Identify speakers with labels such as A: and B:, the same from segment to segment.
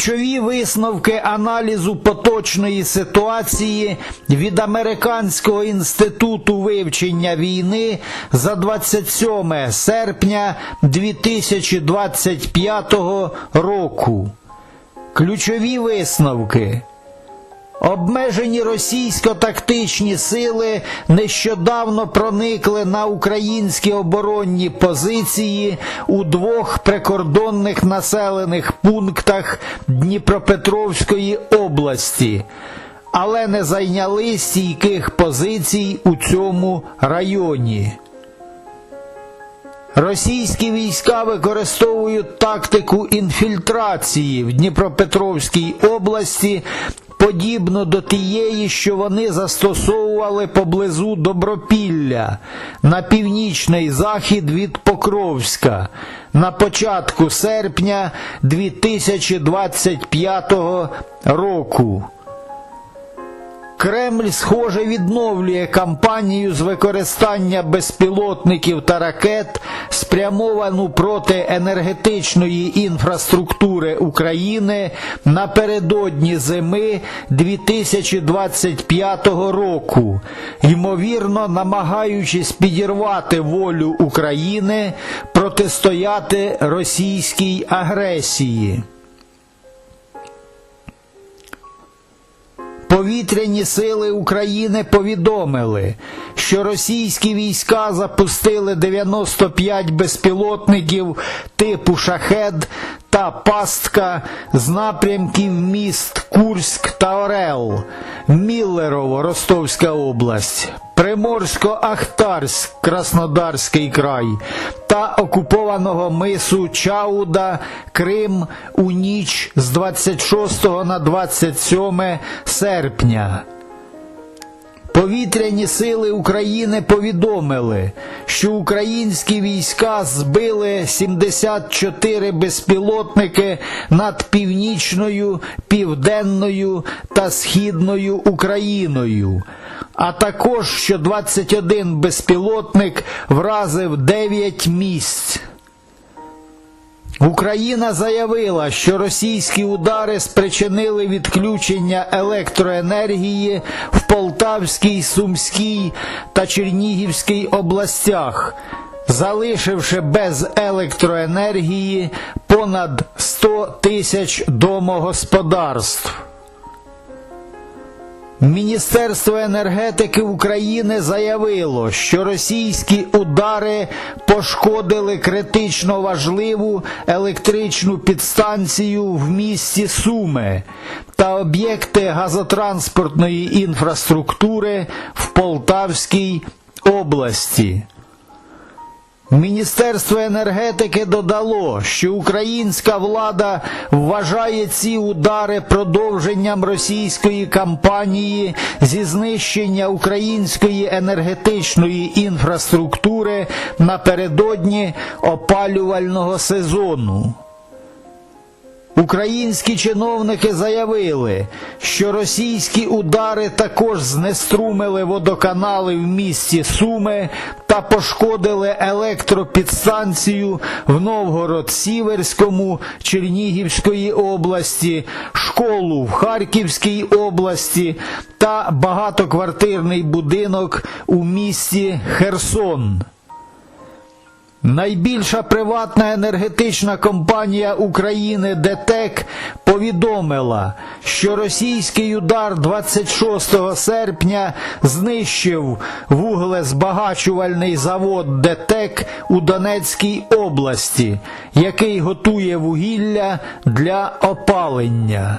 A: Ключові висновки аналізу поточної ситуації від Американського інституту вивчення війни за 27 серпня 2025 року. Ключові висновки. Обмежені російсько-тактичні сили нещодавно проникли на українські оборонні позиції у двох прикордонних населених пунктах Дніпропетровської області, але не зайняли стійких позицій у цьому районі. Російські війська використовують тактику інфільтрації в Дніпропетровській області, подібно до тієї, що вони застосовували поблизу Добропілля на північний захід від Покровська на початку серпня 2025 року. Кремль, схоже, відновлює кампанію з використання безпілотників та ракет, спрямовану проти енергетичної інфраструктури України напередодні зими 2025 року, ймовірно, намагаючись підірвати волю України протистояти російській агресії. Повітряні сили України повідомили, що російські війська запустили 95 безпілотників типу шахед та пастка з напрямків міст Курськ та Орел, Міллерово, Ростовська область. Приморсько-Ахтарськ, Краснодарський край та окупованого мису Чауда, Крим у ніч з 26 на 27 серпня. Повітряні сили України повідомили, що українські війська збили 74 безпілотники над північною, південною та східною Україною, а також що 21 безпілотник вразив 9 місць. Україна заявила, що російські удари спричинили відключення електроенергії в Полтавській, Сумській та Чернігівській областях, залишивши без електроенергії понад 100 тисяч домогосподарств. Міністерство енергетики України заявило, що російські удари пошкодили критично важливу електричну підстанцію в місті Суми та об'єкти газотранспортної інфраструктури в Полтавській області. Міністерство енергетики додало, що українська влада вважає ці удари продовженням російської кампанії зі знищення української енергетичної інфраструктури напередодні опалювального сезону. Українські чиновники заявили, що російські удари також знеструмили водоканали в місті Суми та пошкодили електропідстанцію в Новгород-Сіверському Чернігівської області, школу в Харківській області та багатоквартирний будинок у місті Херсон. Найбільша приватна енергетична компанія України ДТЕК повідомила, що російський удар 26 серпня знищив вуглезбагачувальний завод ДТЕК у Донецькій області, який готує вугілля для опалення.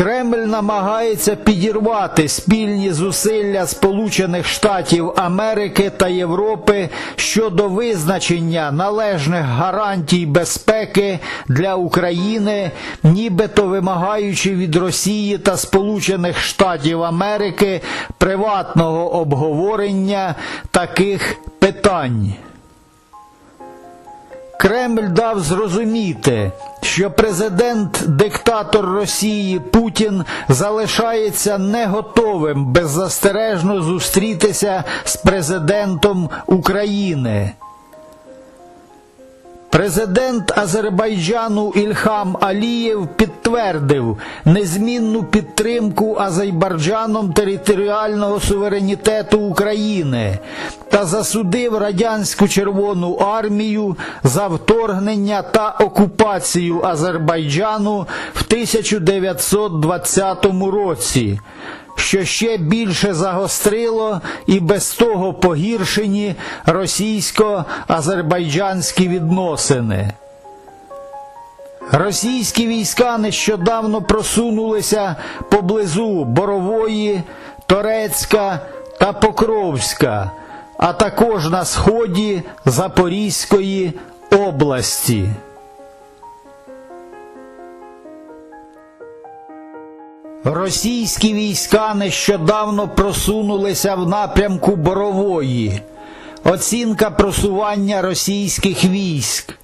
A: Кремль намагається підірвати спільні зусилля Сполучених Штатів Америки та Європи щодо визначення належних гарантій безпеки для України, нібито вимагаючи від Росії та Сполучених Штатів Америки приватного обговорення таких питань. Кремль дав зрозуміти, що президент-диктатор Росії Путін залишається не готовим беззастережно зустрітися з президентом України. Президент Азербайджану Ільхам Алієв підтвердив незмінну підтримку Азербайджаном територіального суверенітету України та засудив радянську Червону армію за вторгнення та окупацію Азербайджану в 1920 році що ще більше загострило і без того погіршені російсько-азербайджанські відносини. Російські війська нещодавно просунулися поблизу Борової, Торецька та Покровська, а також на сході Запорізької області. Російські війська нещодавно просунулися в напрямку Борової. Оцінка просування російських військ.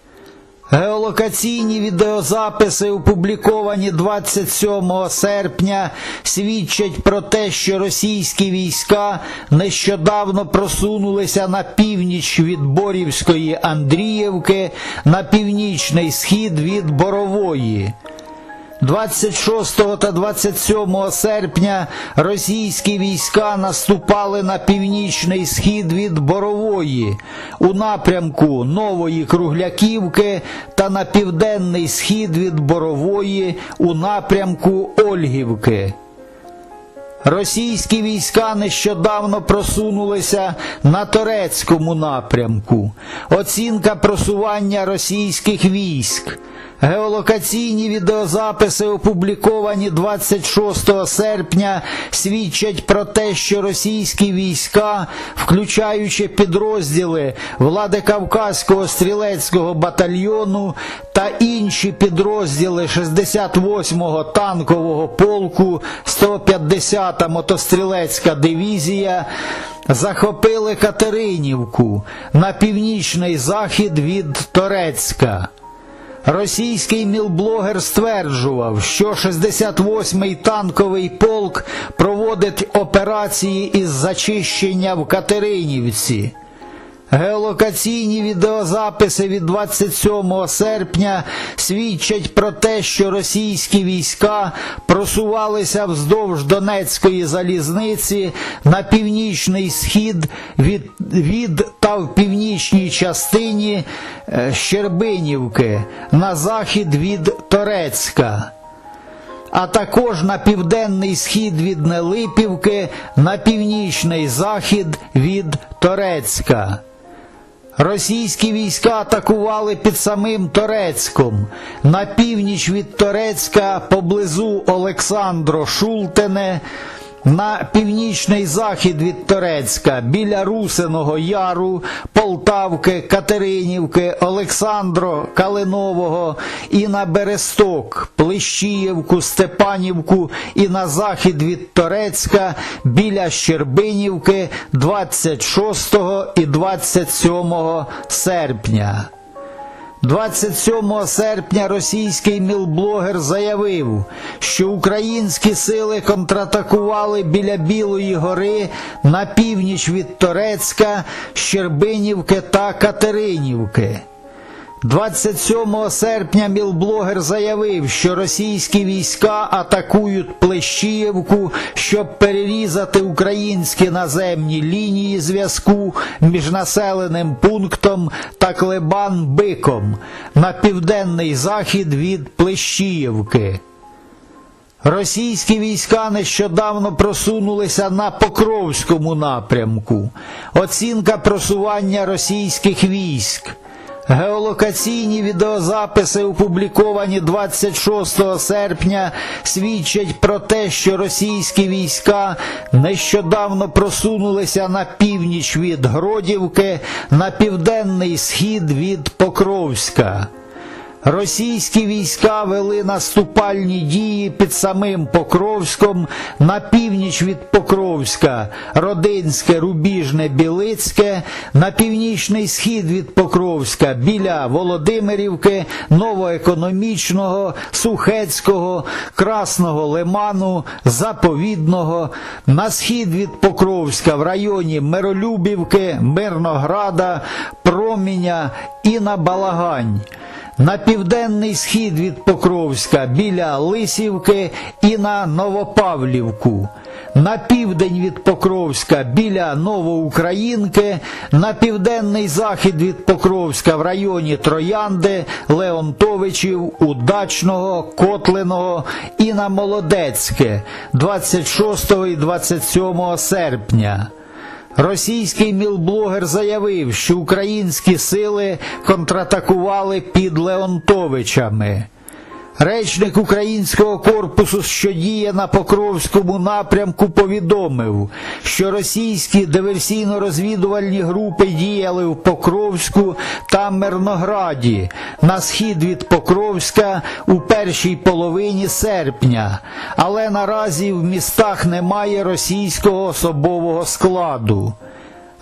A: Геолокаційні відеозаписи, опубліковані 27 серпня, свідчать про те, що російські війська нещодавно просунулися на північ від Борівської Андріївки, на північний схід від Борової. 26 та 27 серпня російські війська наступали на північний схід від Борової у напрямку Нової Кругляківки та на південний схід від Борової у напрямку Ольгівки. Російські війська нещодавно просунулися на Торецькому напрямку. Оцінка просування російських військ. Геолокаційні відеозаписи, опубліковані 26 серпня, свідчать про те, що російські війська, включаючи підрозділи Владикавказького стрілецького батальйону та інші підрозділи 68-го танкового полку, 150-та мотострілецька дивізія, захопили Катеринівку на північний захід від Торецька. Російський мілблогер стверджував, що 68-й танковий полк проводить операції із зачищення в Катеринівці. Геолокаційні відеозаписи від 27 серпня свідчать про те, що російські війська просувалися вздовж Донецької залізниці на північний схід від, від та в північній частині е, Щербинівки на захід від Торецька. А також на південний схід від Нелипівки, на північний захід від Торецька. Російські війська атакували під самим Торецьком, на північ від Торецька поблизу Олександро Шултене, на північний захід від Торецька біля Русиного Яру, Полтавки, Катеринівки, Олександро Калинового і на Бересток, Плещіївку, Степанівку і на захід від Торецька біля Щербинівки 26 і 27 серпня. 27 серпня російський мілблогер заявив, що українські сили контратакували біля Білої гори на північ від Торецька, Щербинівки та Катеринівки. 27 серпня мілблогер заявив, що російські війська атакують Плещіївку, щоб перерізати українські наземні лінії зв'язку між населеним пунктом та Клебан-Биком на південний захід від Плещіївки. Російські війська нещодавно просунулися на Покровському напрямку. Оцінка просування російських військ. Геолокаційні відеозаписи, опубліковані 26 серпня, свідчать про те, що російські війська нещодавно просунулися на північ від Гродівки, на південний схід від Покровська. Російські війська вели наступальні дії під самим Покровськом на північ від Покровська, Родинське, Рубіжне, Білицьке, на північний схід від Покровська. Біля Володимирівки, Новоекономічного, Сухецького, Красного Лиману, Заповідного, на схід від Покровська в районі Миролюбівки, Мирнограда, Проміня і на Балагань. На південний схід від Покровська біля Лисівки і на Новопавлівку, на південь від Покровська біля Новоукраїнки, на південний захід від Покровська в районі Троянди, Леонтовичів, Удачного, Котлиного і на Молодецьке. 26 і 27 серпня. Російський мілблогер заявив, що українські сили контратакували під Леонтовичами. Речник українського корпусу, що діє на Покровському напрямку, повідомив, що російські диверсійно-розвідувальні групи діяли в Покровську та Мирнограді на схід від Покровська у першій половині серпня, але наразі в містах немає російського особового складу.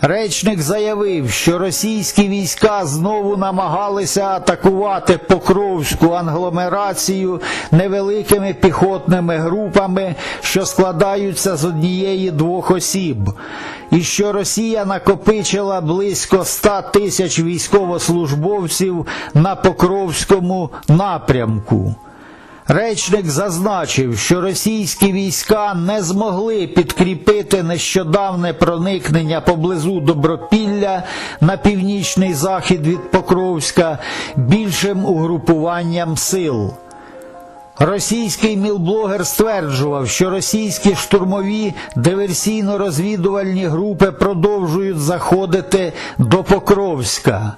A: Речник заявив, що російські війська знову намагалися атакувати Покровську англомерацію невеликими піхотними групами, що складаються з однієї двох осіб, і що Росія накопичила близько 100 тисяч військовослужбовців на Покровському напрямку. Речник зазначив, що російські війська не змогли підкріпити нещодавне проникнення поблизу Добропілля на північний захід від Покровська більшим угрупуванням сил. Російський мілблогер стверджував, що російські штурмові диверсійно-розвідувальні групи продовжують заходити до Покровська.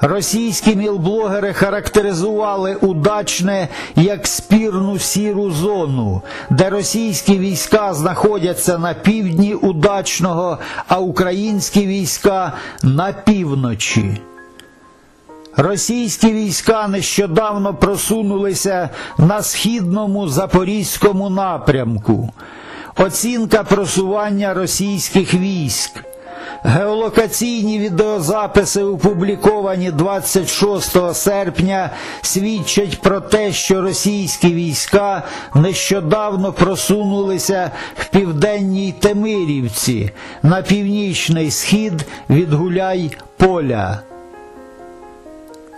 A: Російські мілблогери характеризували удачне як спірну сіру зону, де російські війська знаходяться на півдні удачного, а українські війська на півночі. Російські війська нещодавно просунулися на східному запорізькому напрямку. Оцінка просування російських військ. Геолокаційні відеозаписи, опубліковані 26 серпня, свідчать про те, що російські війська нещодавно просунулися в південній Темирівці на північний схід від Гуляй поля.